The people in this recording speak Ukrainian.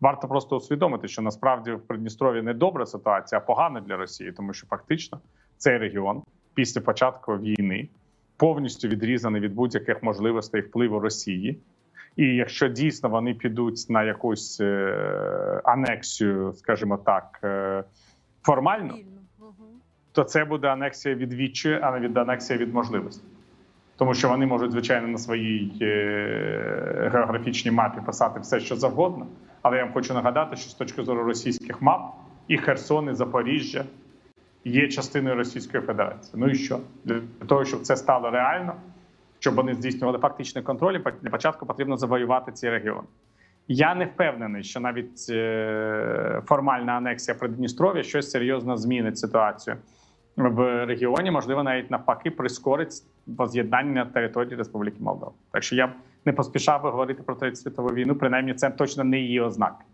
Варто просто усвідомити, що насправді в Придністров'ї не добра ситуація, а погана для Росії, тому що фактично цей регіон після початку війни повністю відрізаний від будь-яких можливостей впливу Росії. І якщо дійсно вони підуть на якусь е, анексію, скажімо так, е, формально, то це буде анексія від відчаю, а не від анексія від можливості. Тому що вони можуть, звичайно, на своїй е, географічній мапі писати все, що завгодно. Але я вам хочу нагадати, що з точки зору російських мап і Херсон, і Запоріжжя є частиною Російської Федерації. Ну і що? Для того, щоб це стало реально, щоб вони здійснювали фактичний контроль, для початку потрібно завоювати ці регіони. Я не впевнений, що навіть е, формальна анексія Придністров'я щось серйозно змінить ситуацію в регіоні. Можливо, навіть навпаки прискорить воз'єднання території Республіки Молдова. Так що я не поспішав би говорити про третю світову війну. Принаймні, це точно не її ознаки.